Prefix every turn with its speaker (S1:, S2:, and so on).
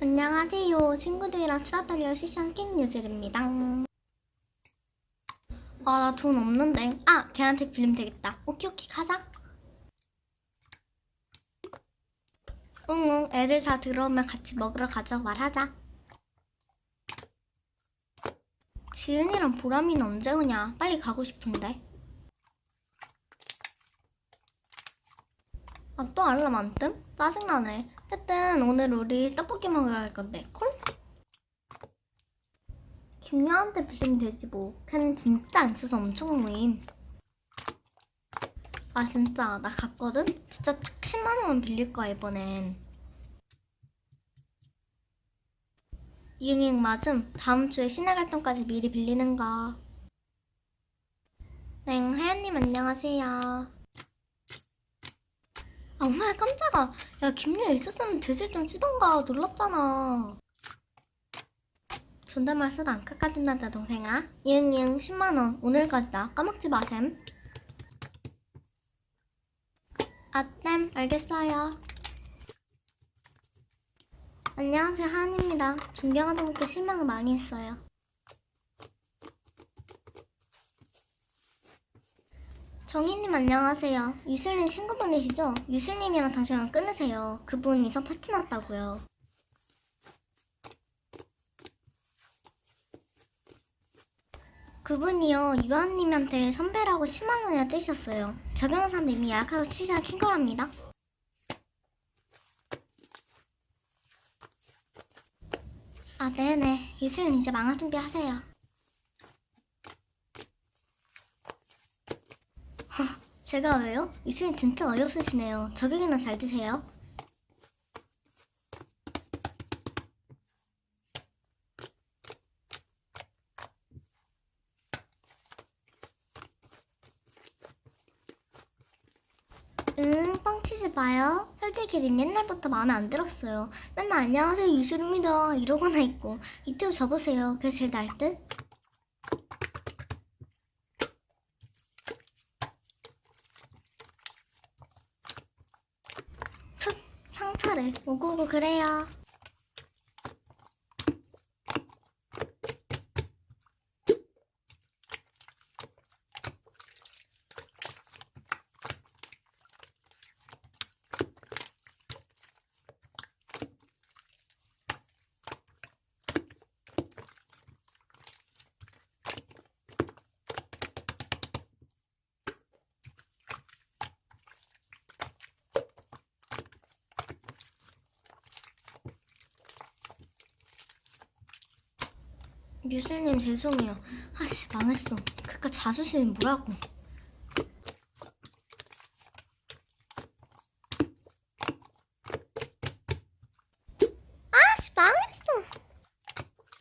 S1: 안녕하세요. 친구들이랑 수다 떨려 시션 낀 유슬입니다. 아, 나 돈 없는데. 아, 걔한테 빌리면 되겠다. 오키, 오키, 가자. 응응, 애들 다 들어오면 같이 먹으러 가자고 말하자. 지은이랑 보람이는 언제 오냐? 빨리 가고 싶은데. 아, 또 알람 안 뜸? 짜증나네. 어쨌든 오늘 우리 떡볶이 먹으러 갈 건데, 콜? 김여한테 빌리면 되지 뭐. 걔는 진짜 안 써서 엄청 모임. 아 진짜 나 갔거든? 진짜 딱 10만 원만 빌릴 거야 이번엔. 이응이응 맞음. 다음 주에 시내 활동까지 미리 빌리는 거. 네, 하연님 안녕하세요. 아, 엄마야 깜짝아. 야, 김유야 있었으면 드실 좀 치던가. 놀랐잖아. 존댓말 써도 안 깎아준단다, 동생아. 이응이응 10만원. 오늘까지다. 까먹지 마셈. 아땜, 알겠어요. 안녕하세요, 하은입니다. 존경하다 보니까 실망을 많이 했어요. 정희님 안녕하세요. 유슬님 친구분이시죠? 유슬님이랑 당신은 끊으세요. 그분 이성 파티 났다고요. 그분이요 유한님한테 선배라고 10만 원이나 떼셨어요. 적용사님이 예약하고 킨 거랍니다. 아 네네 유슬님 이제 망할 준비하세요. 하, 제가 왜요? 유슬님 진짜 어이없으시네요. 저격이나 잘 드세요. 응, 뻥치지 마요. 솔직히 님 옛날부터 마음에 안 들었어요. 맨날 안녕하세요 유술입니다 이러거나 있고 이쪽 접으세요. 그게 제일 날 듯. 상처를 오구오구 그래요. 유슬님 죄송해요. 아씨 망했어. 그니까 자존심이 뭐라고.